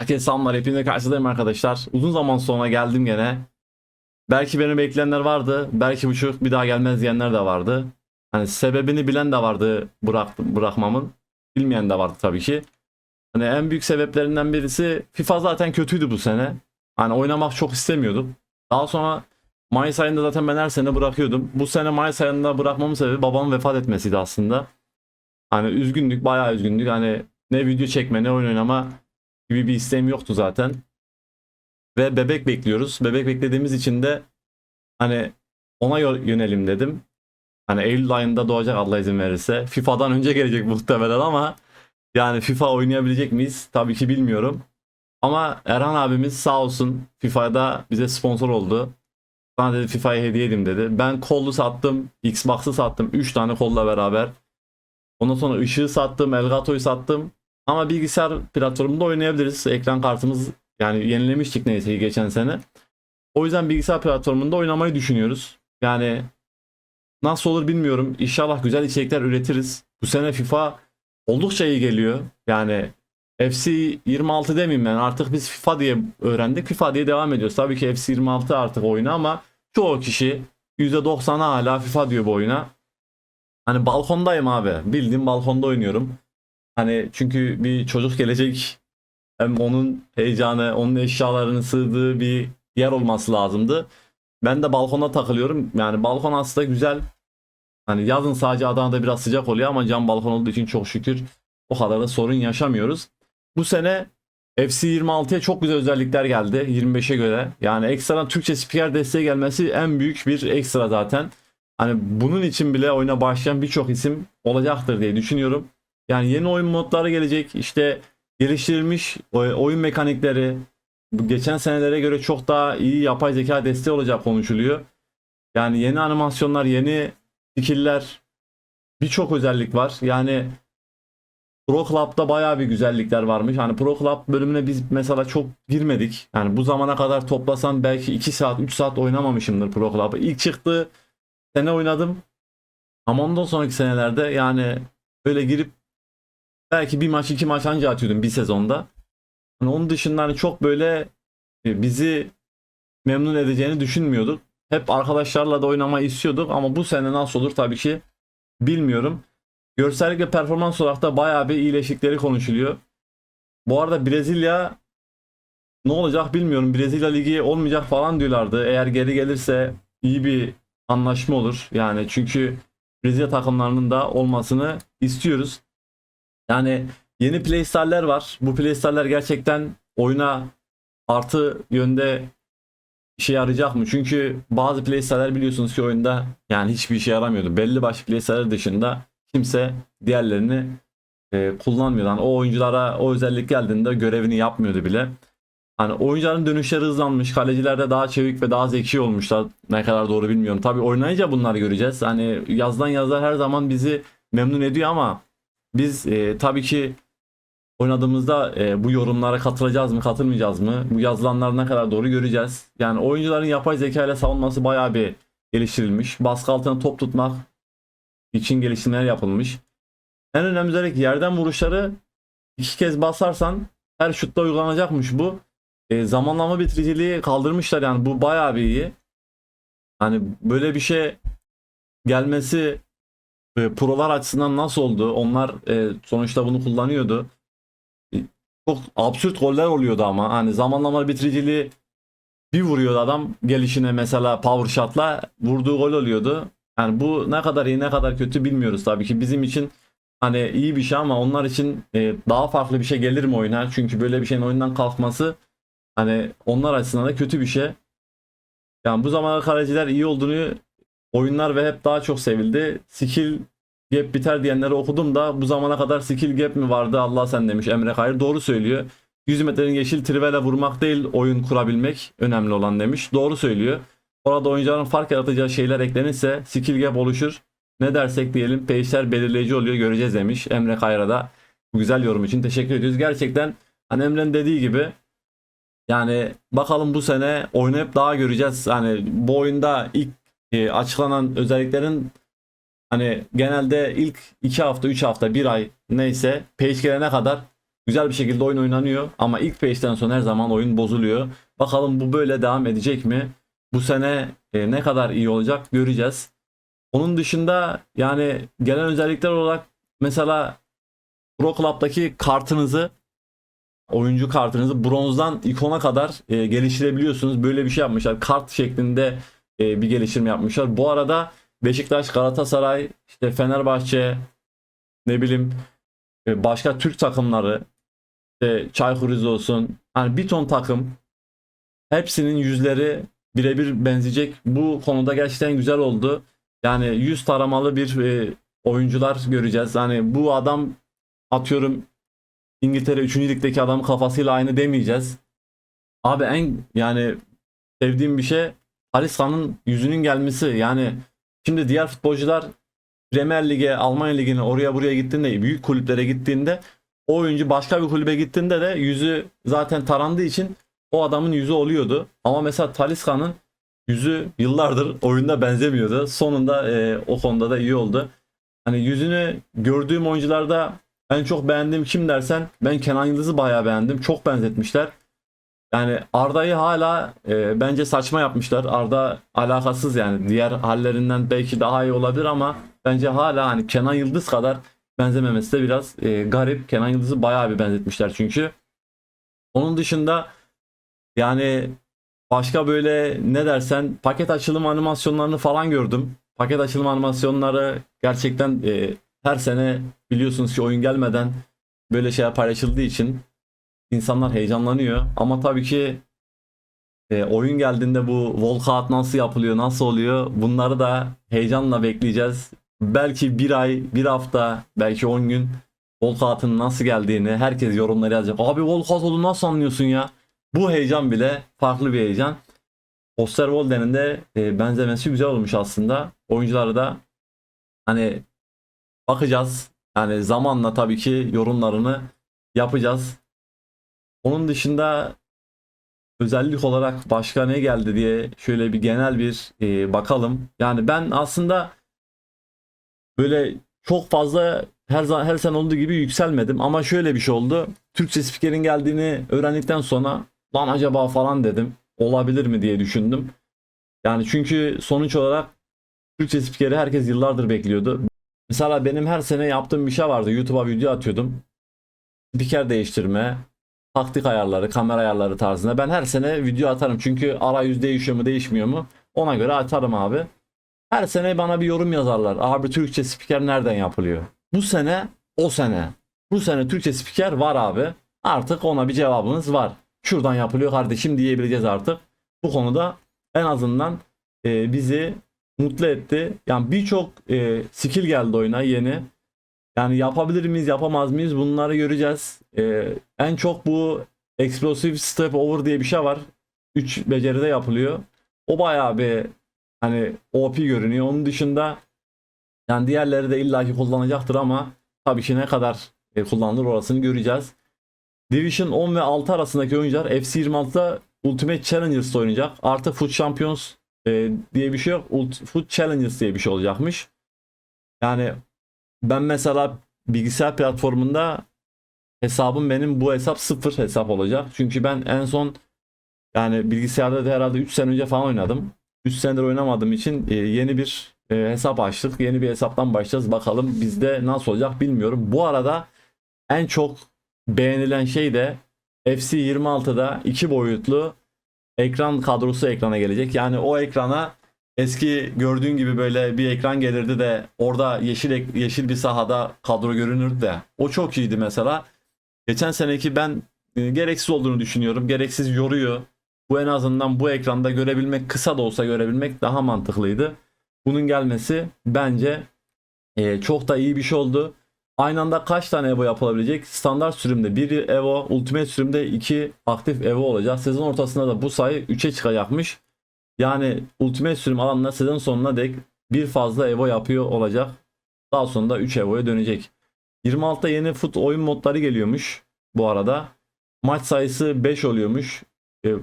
Herkese selamlar. Hepinize karşıdayım arkadaşlar. Uzun zaman sonra geldim gene. Belki beni bekleyenler vardı. Belki bu çocuk bir daha gelmez diyenler de vardı. Hani sebebini bilen de vardı bırak, bırakmamın. Bilmeyen de vardı tabii ki. Hani en büyük sebeplerinden birisi FIFA zaten kötüydü bu sene. Hani oynamak çok istemiyordum. Daha sonra Mayıs ayında zaten ben her sene bırakıyordum. Bu sene Mayıs ayında bırakmamın sebebi babamın vefat etmesiydi aslında. Hani üzgündük, bayağı üzgündük. Hani ne video çekme ne oyun oynama gibi bir isteğim yoktu zaten. Ve bebek bekliyoruz. Bebek beklediğimiz için de hani ona yö- yönelim dedim. Hani Eylül ayında doğacak Allah izin verirse. FIFA'dan önce gelecek muhtemelen ama yani FIFA oynayabilecek miyiz? Tabii ki bilmiyorum. Ama Erhan abimiz sağ olsun FIFA'da bize sponsor oldu. Bana dedi FIFA'ya hediye edeyim dedi. Ben kollu sattım, Xbox'ı sattım. 3 tane kolla beraber. Ondan sonra ışığı sattım, Elgato'yu sattım. Ama bilgisayar platformunda oynayabiliriz. Ekran kartımız yani yenilemiştik neyse geçen sene. O yüzden bilgisayar platformunda oynamayı düşünüyoruz. Yani nasıl olur bilmiyorum. İnşallah güzel içerikler üretiriz. Bu sene FIFA oldukça iyi geliyor. Yani FC 26 demeyeyim ben artık biz FIFA diye öğrendik. FIFA diye devam ediyoruz. Tabii ki FC 26 artık oyunu ama çoğu kişi %90'a hala FIFA diyor bu oyuna. Hani balkondayım abi. Bildiğim balkonda oynuyorum. Hani çünkü bir çocuk gelecek hem onun heyecanı, onun eşyalarının sığdığı bir yer olması lazımdı. Ben de balkona takılıyorum. Yani balkon aslında güzel. Hani yazın sadece Adana'da biraz sıcak oluyor ama cam balkon olduğu için çok şükür o kadar da sorun yaşamıyoruz. Bu sene FC 26'ya çok güzel özellikler geldi 25'e göre. Yani ekstradan Türkçe spiker desteği gelmesi en büyük bir ekstra zaten. Hani bunun için bile oyuna başlayan birçok isim olacaktır diye düşünüyorum. Yani yeni oyun modları gelecek. İşte geliştirilmiş oy- oyun mekanikleri geçen senelere göre çok daha iyi yapay zeka desteği olacak konuşuluyor. Yani yeni animasyonlar, yeni skill'ler birçok özellik var. Yani Pro Club'da bayağı bir güzellikler varmış. Hani Pro Club bölümüne biz mesela çok girmedik. Yani bu zamana kadar toplasan belki 2 saat, 3 saat oynamamışımdır Pro Club'ı. İlk çıktığı sene oynadım. Ama ondan sonraki senelerde yani böyle girip belki bir maç iki maç anca atıyordum bir sezonda. Hani onun dışında hani çok böyle bizi memnun edeceğini düşünmüyorduk. Hep arkadaşlarla da oynamayı istiyorduk ama bu sene nasıl olur tabii ki bilmiyorum. Görsellik ve performans olarak da bayağı bir iyileşikleri konuşuluyor. Bu arada Brezilya ne olacak bilmiyorum. Brezilya ligi olmayacak falan diyorlardı. Eğer geri gelirse iyi bir anlaşma olur. Yani çünkü Brezilya takımlarının da olmasını istiyoruz. Yani yeni playstyle'ler var. Bu playstyle'ler gerçekten oyuna artı yönde işe yarayacak mı? Çünkü bazı playstyle'ler biliyorsunuz ki oyunda yani hiçbir işe yaramıyordu. Belli başlı playstyle'ler dışında kimse diğerlerini e, kullanmıyordu. Yani o oyunculara o özellik geldiğinde görevini yapmıyordu bile. Hani oyuncuların dönüşleri hızlanmış. Kaleciler de daha çevik ve daha zeki olmuşlar. Ne kadar doğru bilmiyorum. Tabii oynayınca bunları göreceğiz. Hani yazdan yazlar her zaman bizi memnun ediyor ama biz e, tabii ki oynadığımızda e, bu yorumlara katılacağız mı, katılmayacağız mı? Bu yazılanlar ne kadar doğru göreceğiz. Yani oyuncuların yapay zeka ile savunması bayağı bir geliştirilmiş. Baskı altına top tutmak için geliştirmeler yapılmış. En önemli özellik yerden vuruşları iki kez basarsan her şutta uygulanacakmış bu. E, zamanlama bitiriciliği kaldırmışlar yani bu bayağı bir iyi. Hani böyle bir şey gelmesi e, prolar açısından nasıl oldu? Onlar e, sonuçta bunu kullanıyordu. E, çok absürt goller oluyordu ama hani zamanlama bitiriciliği bir vuruyordu adam gelişine mesela power shot'la vurduğu gol oluyordu. Yani bu ne kadar iyi ne kadar kötü bilmiyoruz tabii ki. Bizim için hani iyi bir şey ama onlar için e, daha farklı bir şey gelir mi oyuna? Çünkü böyle bir şeyin oyundan kalkması hani onlar açısından da kötü bir şey. Yani bu zamana kaleciler iyi olduğunu oyunlar ve hep daha çok sevildi. Skill gap biter diyenleri okudum da bu zamana kadar skill gap mi vardı Allah sen demiş Emre Kayır. Doğru söylüyor. 100 metrenin yeşil trivele vurmak değil oyun kurabilmek önemli olan demiş. Doğru söylüyor. Orada oyuncuların fark yaratacağı şeyler eklenirse skill gap oluşur. Ne dersek diyelim pace'ler belirleyici oluyor göreceğiz demiş Emre Kayra da. Bu güzel yorum için teşekkür ediyoruz. Gerçekten hani Emre'nin dediği gibi yani bakalım bu sene oynayıp daha göreceğiz. Hani bu oyunda ilk e, açıklanan özelliklerin hani genelde ilk 2 hafta 3 hafta 1 ay neyse page gelene kadar Güzel bir şekilde oyun oynanıyor ama ilk page'den sonra her zaman oyun bozuluyor. Bakalım bu böyle devam edecek mi? Bu sene e, ne kadar iyi olacak göreceğiz. Onun dışında yani gelen özellikler olarak mesela Pro Club'daki kartınızı oyuncu kartınızı bronzdan ikona kadar e, geliştirebiliyorsunuz. Böyle bir şey yapmışlar. Kart şeklinde e, bir geliştirme yapmışlar. Bu arada Beşiktaş, Galatasaray, işte Fenerbahçe, ne bileyim e, başka Türk takımları, işte Çaykur Rizolsun, hani bir ton takım hepsinin yüzleri birebir benzeyecek. Bu konuda gerçekten güzel oldu. Yani yüz taramalı bir e, oyuncular göreceğiz. Hani bu adam atıyorum İngiltere 3. ligdeki adamın kafasıyla aynı demeyeceğiz. Abi en yani sevdiğim bir şey Alisson yüzünün gelmesi. Yani şimdi diğer futbolcular Premier Lig'e, Almanya Ligi'ne oraya buraya gittiğinde, büyük kulüplere gittiğinde o oyuncu başka bir kulübe gittiğinde de yüzü zaten tarandığı için o adamın yüzü oluyordu. Ama mesela Talisca'nın yüzü yıllardır oyunda benzemiyordu. Sonunda e, o konuda da iyi oldu. Hani yüzünü gördüğüm oyuncularda en çok beğendiğim kim dersen ben Kenan Yıldız'ı bayağı beğendim. Çok benzetmişler. Yani Arda'yı hala e, bence saçma yapmışlar. Arda alakasız yani. Diğer hallerinden belki daha iyi olabilir ama bence hala hani Kenan Yıldız kadar benzememesi de biraz e, garip. Kenan Yıldız'ı bayağı bir benzetmişler çünkü. Onun dışında yani başka böyle ne dersen paket açılım animasyonlarını falan gördüm. Paket açılım animasyonları gerçekten e, her sene biliyorsunuz ki oyun gelmeden böyle şeyler paylaşıldığı için insanlar heyecanlanıyor. Ama tabii ki e, oyun geldiğinde bu walkout nasıl yapılıyor, nasıl oluyor bunları da heyecanla bekleyeceğiz. Belki bir ay, bir hafta, belki 10 gün walkout'un nasıl geldiğini herkes yorumlara yazacak. Abi walkout olduğunu nasıl anlıyorsun ya? Bu heyecan bile farklı bir heyecan. Osterwolde'nin de e, benzemesi güzel olmuş aslında. Oyuncuları da hani bakacağız. Yani zamanla tabii ki yorumlarını yapacağız. Onun dışında özellik olarak başka ne geldi diye şöyle bir genel bir e, bakalım. Yani ben aslında böyle çok fazla her zaman her sene olduğu gibi yükselmedim ama şöyle bir şey oldu. Türkçe spikerin geldiğini öğrendikten sonra lan acaba falan dedim. Olabilir mi diye düşündüm. Yani çünkü sonuç olarak Türkçe spikeri herkes yıllardır bekliyordu. Mesela benim her sene yaptığım bir şey vardı. YouTube'a video atıyordum. Spiker değiştirme, taktik ayarları, kamera ayarları tarzında. Ben her sene video atarım. Çünkü arayüz değişiyor mu değişmiyor mu? Ona göre atarım abi. Her sene bana bir yorum yazarlar. Abi Türkçe spiker nereden yapılıyor? Bu sene o sene. Bu sene Türkçe spiker var abi. Artık ona bir cevabınız var. Şuradan yapılıyor kardeşim diyebileceğiz artık. Bu konuda en azından e, bizi mutlu etti. Yani birçok e, skill geldi oyuna yeni. Yani yapabilir miyiz, yapamaz mıyız bunları göreceğiz. E, en çok bu Explosive Step Over diye bir şey var. 3 beceride yapılıyor. O bayağı bir hani OP görünüyor. Onun dışında yani diğerleri de illaki kullanacaktır ama tabii ki ne kadar e, kullanılır orasını göreceğiz. Division 10 ve 6 arasındaki oyuncular FC26'da Ultimate Challengers'ta oynayacak. Artı Foot Champions e, diye bir şey yok. Ult- Foot Challengers diye bir şey olacakmış. Yani ben mesela bilgisayar platformunda hesabım benim bu hesap sıfır hesap olacak. Çünkü ben en son yani bilgisayarda da herhalde 3 sene önce falan oynadım. 3 senedir oynamadığım için e, yeni bir e, hesap açtık. Yeni bir hesaptan başlayacağız. Bakalım bizde nasıl olacak bilmiyorum. Bu arada en çok beğenilen şey de FC 26'da iki boyutlu ekran kadrosu ekrana gelecek. Yani o ekrana eski gördüğün gibi böyle bir ekran gelirdi de orada yeşil yeşil bir sahada kadro görünürdü de. O çok iyiydi mesela. Geçen seneki ben e, gereksiz olduğunu düşünüyorum. Gereksiz yoruyor. Bu en azından bu ekranda görebilmek kısa da olsa görebilmek daha mantıklıydı. Bunun gelmesi bence e, çok da iyi bir şey oldu. Aynı anda kaç tane Evo yapılabilecek? Standart sürümde 1 Evo, Ultimate sürümde 2 aktif Evo olacak. Sezon ortasında da bu sayı 3'e çıkacakmış. Yani Ultimate sürüm alanlar sezon sonuna dek bir fazla Evo yapıyor olacak. Daha sonra da 3 Evo'ya dönecek. 26'da yeni fut oyun modları geliyormuş bu arada. Maç sayısı 5 oluyormuş. E,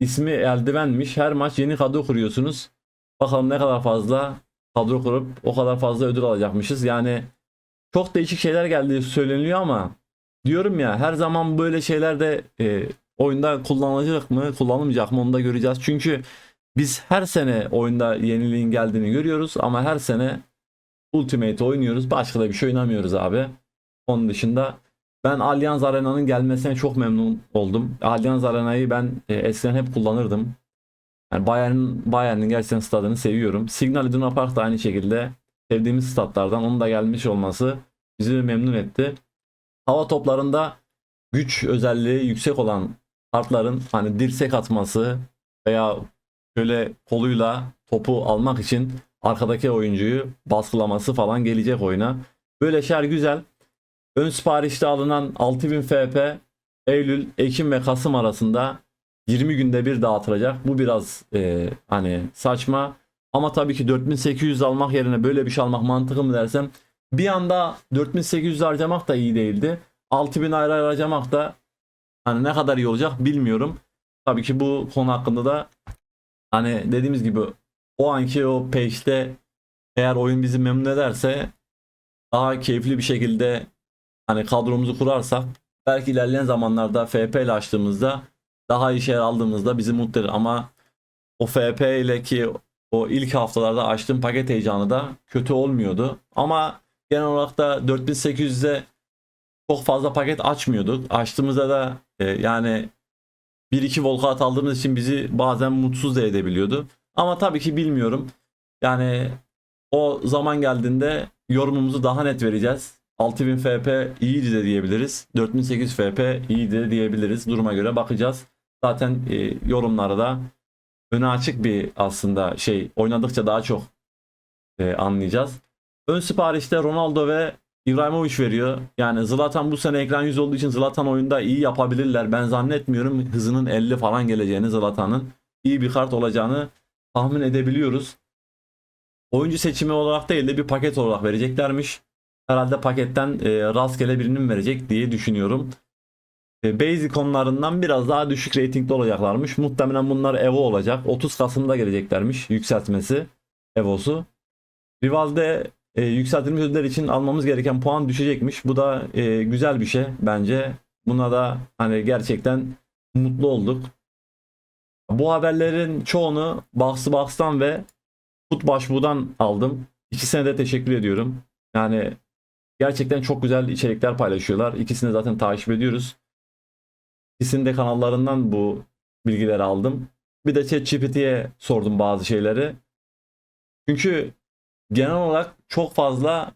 ismi eldivenmiş. Her maç yeni kadro kuruyorsunuz. Bakalım ne kadar fazla kadro kurup o kadar fazla ödül alacakmışız. Yani çok değişik şeyler geldiği söyleniyor ama diyorum ya her zaman böyle şeyler de e, oyunda kullanılacak mı kullanılmayacak mı onu da göreceğiz. Çünkü biz her sene oyunda yeniliğin geldiğini görüyoruz ama her sene Ultimate oynuyoruz. Başka da bir şey oynamıyoruz abi. Onun dışında ben Allianz Arena'nın gelmesine çok memnun oldum. Allianz Arena'yı ben e, eskiden hep kullanırdım. Yani Bayern, Bayern'in gerçekten stadını seviyorum. Signal Iduna Park da aynı şekilde sevdiğimiz statlardan. Onun da gelmiş olması bizi memnun etti. Hava toplarında güç özelliği yüksek olan kartların hani dirsek atması veya şöyle koluyla topu almak için arkadaki oyuncuyu baskılaması falan gelecek oyuna. Böyle şeyler güzel. Ön siparişte alınan 6000 FP Eylül, Ekim ve Kasım arasında 20 günde bir dağıtılacak. Bu biraz e, hani saçma. Ama tabii ki 4800 almak yerine böyle bir şey almak mantıklı mı dersem bir anda 4800 harcamak da iyi değildi. 6000 ayrı harcamak da hani ne kadar iyi olacak bilmiyorum. Tabii ki bu konu hakkında da hani dediğimiz gibi o anki o page'de eğer oyun bizi memnun ederse daha keyifli bir şekilde hani kadromuzu kurarsak belki ilerleyen zamanlarda FP ile açtığımızda daha iyi şeyler aldığımızda bizi mutlu eder. Ama o FP ile ki o ilk haftalarda açtığım paket heyecanı da kötü olmuyordu. Ama genel olarak da 4800'de çok fazla paket açmıyorduk. Açtığımızda da e, yani 1-2 volkat aldığımız için bizi bazen mutsuz da edebiliyordu. Ama tabii ki bilmiyorum. Yani o zaman geldiğinde yorumumuzu daha net vereceğiz. 6000 FP iyiydi de diyebiliriz. 4800 FP iyiydi de diyebiliriz. Duruma göre bakacağız. Zaten e, yorumlara da öne açık bir aslında şey oynadıkça daha çok e, anlayacağız. Ön siparişte Ronaldo ve İbrahimovic veriyor. Yani Zlatan bu sene ekran yüz olduğu için Zlatan oyunda iyi yapabilirler. Ben zannetmiyorum hızının 50 falan geleceğini Zlatan'ın iyi bir kart olacağını tahmin edebiliyoruz. Oyuncu seçimi olarak değil de bir paket olarak vereceklermiş. Herhalde paketten e, rastgele birinin verecek diye düşünüyorum. E, base ikonlarından biraz daha düşük reytingli olacaklarmış. Muhtemelen bunlar Evo olacak. 30 Kasım'da geleceklermiş yükseltmesi Evo'su. Rival'de e, yükseltilmiş ödüller için almamız gereken puan düşecekmiş. Bu da e, güzel bir şey bence. Buna da hani gerçekten mutlu olduk. Bu haberlerin çoğunu Box'ı Box'tan ve Foot Başbuğ'dan aldım. İkisine de teşekkür ediyorum. Yani gerçekten çok güzel içerikler paylaşıyorlar. İkisini zaten takip ediyoruz. İkisinin de kanallarından bu bilgileri aldım. Bir de ChatGPT'ye sordum bazı şeyleri. Çünkü genel olarak çok fazla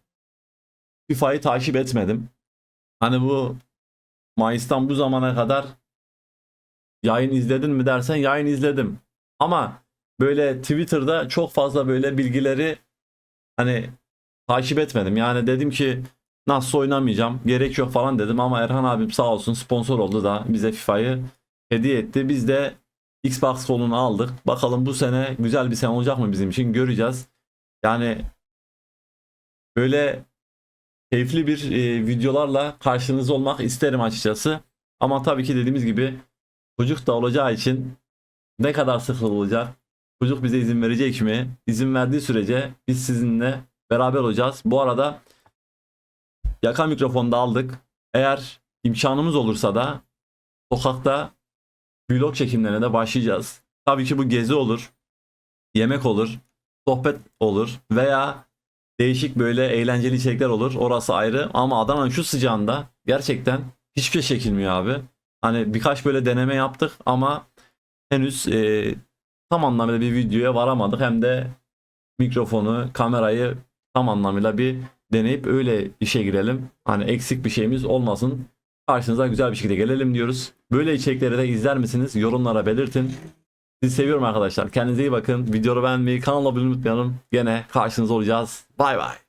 FIFA'yı takip etmedim. Hani bu Mayıs'tan bu zamana kadar yayın izledin mi dersen yayın izledim. Ama böyle Twitter'da çok fazla böyle bilgileri hani takip etmedim. Yani dedim ki nasıl oynamayacağım gerek yok falan dedim ama Erhan abim sağ olsun sponsor oldu da bize FIFA'yı hediye etti. Biz de Xbox kolunu aldık. Bakalım bu sene güzel bir sene olacak mı bizim için göreceğiz. Yani böyle keyifli bir e, videolarla karşınızda olmak isterim açıkçası. Ama tabii ki dediğimiz gibi çocuk da olacağı için ne kadar sıkılacak? Çocuk bize izin verecek mi? İzin verdiği sürece biz sizinle beraber olacağız. Bu arada yaka mikrofonu da aldık. Eğer imkanımız olursa da sokakta vlog çekimlerine de başlayacağız. Tabii ki bu gezi olur, yemek olur, sohbet olur veya değişik böyle eğlenceli içerikler olur. Orası ayrı ama Adana'nın şu sıcağında gerçekten hiçbir şey çekilmiyor abi. Hani birkaç böyle deneme yaptık ama henüz e, tam anlamıyla bir videoya varamadık. Hem de mikrofonu, kamerayı tam anlamıyla bir deneyip öyle işe girelim. Hani eksik bir şeyimiz olmasın. Karşınıza güzel bir şekilde gelelim diyoruz. Böyle içerikleri de izler misiniz? Yorumlara belirtin. Sizi seviyorum arkadaşlar. Kendinize iyi bakın. Videoyu beğenmeyi, kanala abone olmayı unutmayalım. Gene karşınızda olacağız. Bay bay.